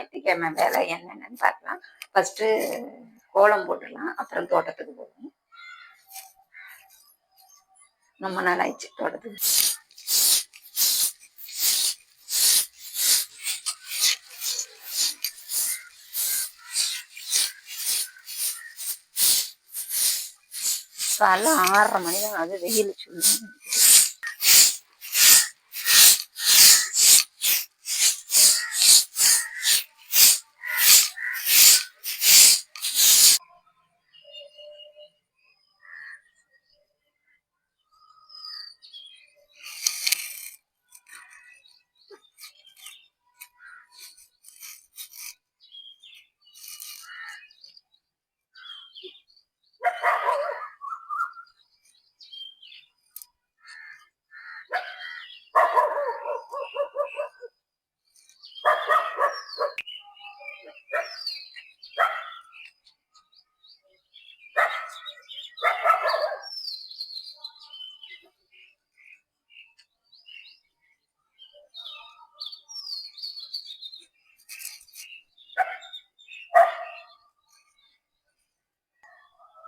ஞாயிற்றுக்கிழமை வேலை என்னென்னு பார்க்கலாம். ஃபஸ்ட்டு கோலம் போட்டுடலாம். அப்புறம் தோட்டத்துக்கு போகணும். ரொம்ப நாள் ஆயிடுச்சு தோட்டத்துக்கு. காலைல ஆறரை மணி தான் அது வெயில் சொல்லி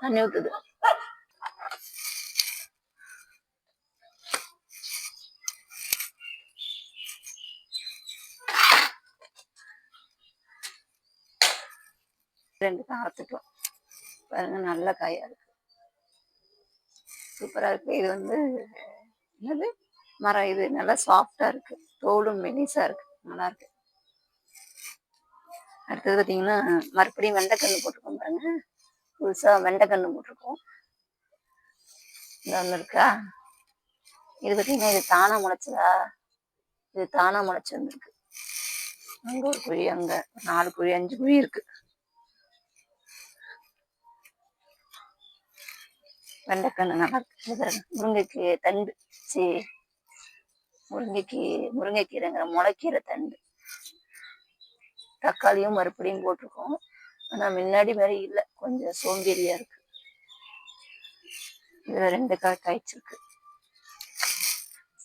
தண்ணி ஊத்துது. ரெண்டு காத்துட்டோம் பாருங்க நல்ல காயா இருக்கு. சூப்பரா இருக்கு. இது வந்து என்னது? மரம். இது நல்லா சாஃப்டா இருக்கு. தோலும் மெலிசா இருக்கு. நல்லா இருக்கு. அடுத்தது பார்த்தீங்கன்னா மறுபடியும் வெண்டைக்கன்று போட்டுக்கோங்க பாருங்க. புதுசா வெண்டைக்கன்று போட்டிருக்கோம். இந்த ஒன்று இருக்கா? இது பார்த்தீங்கன்னா இது தானா முளைச்சதா? இது தானா முளைச்சு வந்திருக்கு. அங்க ஒரு குழி அங்க நாலு குழி அஞ்சு குழி இருக்கு. வெண்டைக்கன்று நல்லா இருக்கு. இது முருங்கைக்கு தண்டு. சி முருங்கைக்கு முருங்கைக்கீரைங்கிற முளைக்கீரை தண்டு. தக்காளியும் மறுபடியும் போட்டிருக்கோம். ஆனா முன்னாடி மாதிரி இல்லை. கொஞ்சம் சோம்பேறியா இருக்கு. இதுல ரெண்டு காய் காய்ச்சிருக்கு.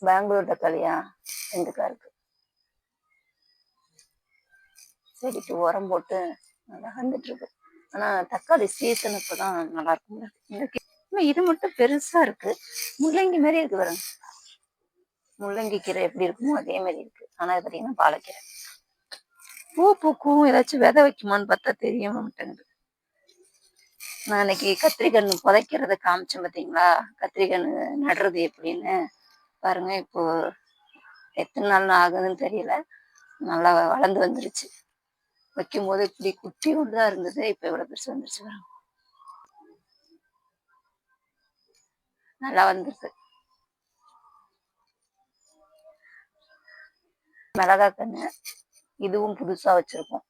பெங்களூர் தக்காளியா ரெண்டு காய் இருக்கு. செடிக்கு உரம் போட்டு நல்லா வந்துட்டு இருக்கு. ஆனா தக்காளி சீசன் இப்பதான் நல்லா இருக்கும் இன்னும் இது மட்டும் பெருசா இருக்கு. முள்ளங்கி மாதிரி இருக்கு பாருங்க. முள்ளங்கி கீரை எப்படி இருக்குமோ அதே மாதிரி இருக்கு. ஆனா இது பாத்தீங்கன்னா பாலக்கீரை. பூ பூக்கும் ஏதாச்சும் விதை வைக்குமான்னு பார்த்தா தெரிய மாட்டேங்குது நான் அன்னைக்கு கத்திரிக்கண்ணு புதைக்கிறத காமிச்சேன் பார்த்தீங்களா கத்திரிக்கண்ணு நடுறது எப்படின்னு? பாருங்க இப்போ எத்தனை நாள் ஆகுதுன்னு தெரியல. நல்லா வளர்ந்து வந்துருச்சு. வைக்கும்போது இப்படி குட்டி ஒன்று தான் இருந்தது. இப்போ இவ்வளோ பெருசு வந்துருச்சு பாருங்க. நல்லா வந்துருது மிளகா கண்ணு இதுவும் புதுசா வச்சிருக்கோம்.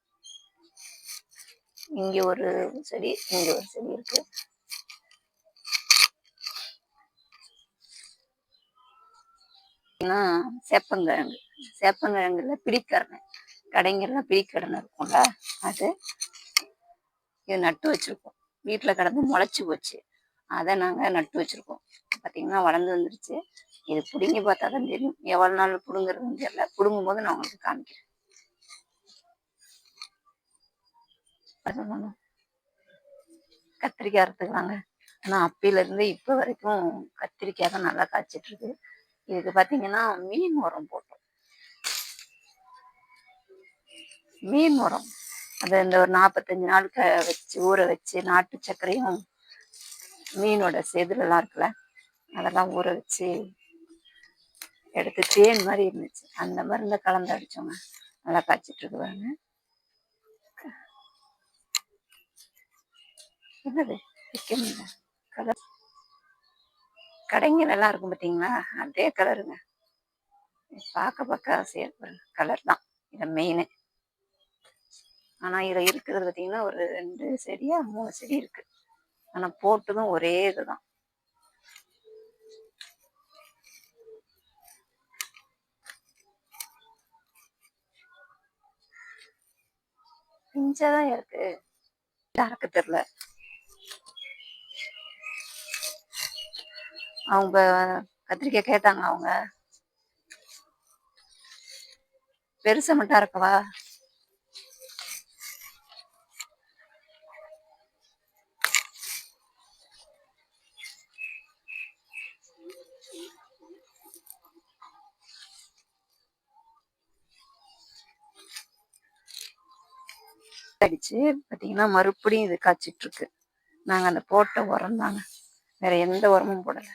இங்க ஒரு செடி இங்க ஒரு செடி இருக்கு. சேப்பங்கிழங்கு சேப்பங்கிழங்குல பிடிக்கரணை கடைங்கள்ல பிடிக்கரணை இருக்கும்ல அது. இது நட்டு வச்சிருக்கோம். வீட்டுல கிடந்து முளைச்சு போச்சு. அதை நாங்க நட்டு வச்சிருக்கோம். பாத்தீங்கன்னா வளர்ந்து வந்துருச்சு. இது பிடுங்கி பார்த்தா தான் தெரியும். எவ்வளவு நாள் பிடுங்குறதுன்னு தெரியல. பிடுங்கும் போது நான் உங்களுக்கு காமிக்கிறேன். சொல்லணும் கத்திரிக்காய் அறுத்துக்கலாங்க. ஆனால் அப்பையில இருந்து வரைக்கும் கத்திரிக்காய் தான் நல்லா காய்ச்சிட்டு இருக்கு இதுக்கு பார்த்தீங்கன்னா மீன் உரம் போட்டோம். மீன் உரம் அது இந்த ஒரு நாற்பத்தஞ்சு நாள் க வச்சு ஊற வச்சு நாட்டு சர்க்கரையும் மீனோட செதுலெல்லாம் இருக்குல்ல அதெல்லாம் ஊற வச்சு எடுத்து தேன் மாதிரி இருந்துச்சு. அந்த மருந்தை கலந்து அடிச்சோங்க. நல்லா காய்ச்சிட்டு இருக்குவாங்க என்னது? விற்க கலர் கடைங்க நல்லா இருக்கும் பார்த்தீங்களா அதே கலருங்க பார்க்க பார்க்க ஆசையாக கலர் தான். இதை மெயினு ஆனால் இதில் இருக்கிறது பார்த்தீங்கன்னா ஒரு ரெண்டு செடியா மூணு செடி இருக்கு. ஆனால் போட்டதும் ஒரே இதுதான். பிஞ்சாதான் இருக்கு. யாருக்கு தெரியல. அவங்க கத்திரிக்காய் கேட்டாங்க அவங்க. பெருசா மட்டும் இருக்கவா? அடிச்சு பார்த்தீங்கன்னா மறுபடியும் இது காய்ச்சிட்டு இருக்கு. நாங்கள் அந்த போட்ட உரம் தாங்க வேற எந்த உரமும் போடலை.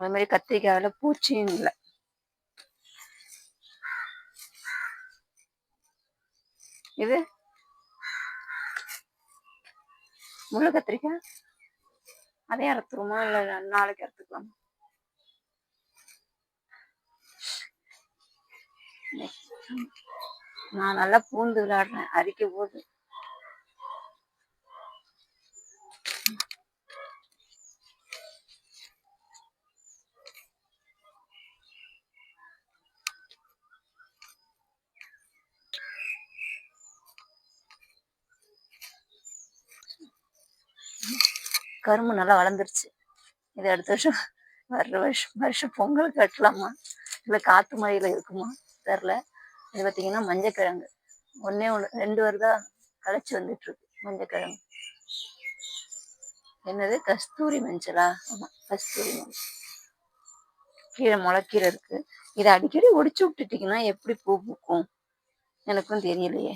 அது மாதிரி கத்திரிக்காயில் பூச்சியும் இல்லை. இது? முள்ளு கத்திரிக்காய் அதே அறுத்துருமா இல்லை நாளைக்கு அறுத்துக்கலாமா? நான் நல்லா பூந்து விளையாடுறேன். அரிக்க போகுது கரும்பு நல்லா வளர்ந்துருச்சு. இது அடுத்த வருஷம் வர்ற வருஷம் வருஷம் பொங்கல் கட்டலாமா? இல்லை காற்று மழையில் இருக்குமா? தெரில. இது பார்த்தீங்கன்னா மஞ்சக்கிழங்கு. ஒன்னே ஒன்று ரெண்டு வருதா களைச்சி வந்துட்டு இருக்கு மஞ்சக்கிழங்கு. என்னது? கஸ்தூரி மஞ்சளா? ஆமா கஸ்தூரி மஞ்சள். கீழே முளைக்கீரை இருக்கு. இதை அடிக்கடி ஒடிச்சு விட்டுட்டீங்கன்னா எப்படி பூ பூக்கும்? எனக்கும் தெரியலையே.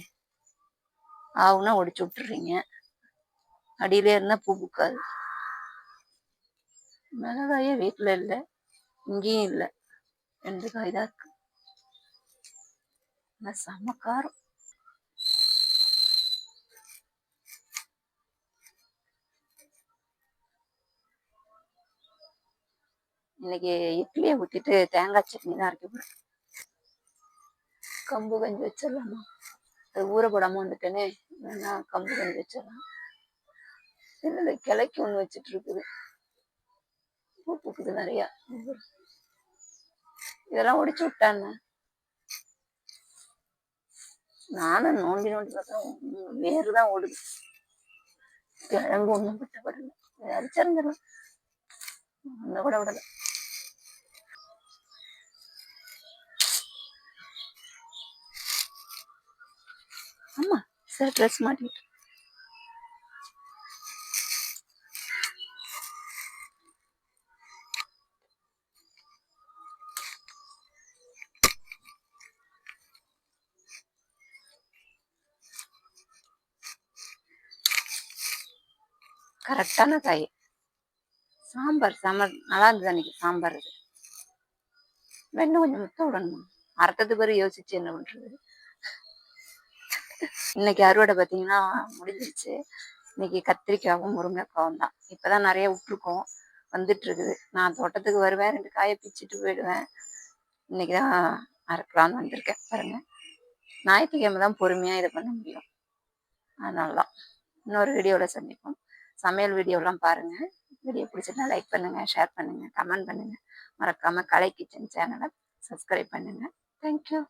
ஆகுனா ஒடிச்சு விட்டுறீங்க. அடியிலே இருந்தால் பூ பூக்காது. மிளகாயே வீட்டுல இல்லை இங்கேயும் இல்லை. ரெண்டு காய் தான் இருக்கு. ஆனா காரம். இன்னைக்கு இட்லியை ஊத்திட்டு தேங்காய் சட்னி தான் இருக்கு கம்பு கஞ்சி வச்சிடலாமா? அது ஊற போடாமல் வந்துட்டேனே வேணா கம்பு கஞ்சி வச்சிடலாம். என்னது கிளைக்கு ஒன்று வச்சிட்டு இருக்குது. பூ பூக்குது நிறையா இதெல்லாம் ஒடிச்சு விட்டான்னு நானும் நோண்டி நோண்டி பார்த்தா வேறு தான் ஓடுது. கிழங்கு ஒன்றும் விட்ட படல அரிச்சரிஞ்சிடலாம் அந்த கூட விடல. ஆமா சார் ட்ரெஸ் மாட்டிட்டு கரெக்டான காய். சாம்பார் சாம்பார் நல்லா இருந்தது அன்னைக்கு சாம்பார் இது வெண்ணெய் கொஞ்சம் முத்த விடணும்? அறுத்தது பேர் யோசிச்சு என்ன பண்றது? இன்னைக்கு அறுவடை பார்த்தீங்கன்னா முடிஞ்சிருச்சு. இன்னைக்கு கத்திரிக்காவும் முருங்கைக்காவும் தான். இப்பதான் நிறைய விட்டுருக்கோம். வந்துட்டு இருக்குது நான் தோட்டத்துக்கு வருவேன் ரெண்டு காயை பிச்சுட்டு போயிடுவேன். இன்னைக்கு தான் அறுக்கலான்னு வந்திருக்கேன் பாருங்க. ஞாயிற்றுக்கிழமை தான் பொறுமையா இதை பண்ண முடியும். அதனால தான் இன்னொரு வீடியோவில் சந்திப்போம். சமையல் வீடியோலாம் பாருங்க. வீடியோ பிடிச்சிருந்தா லைக் பண்ணுங்க ஷேர் பண்ணுங்க கமெண்ட் பண்ணுங்க. மறக்காம கலை கிச்சன் சேனலை சப்ஸ்கிரைப் பண்ணுங்க. Thank you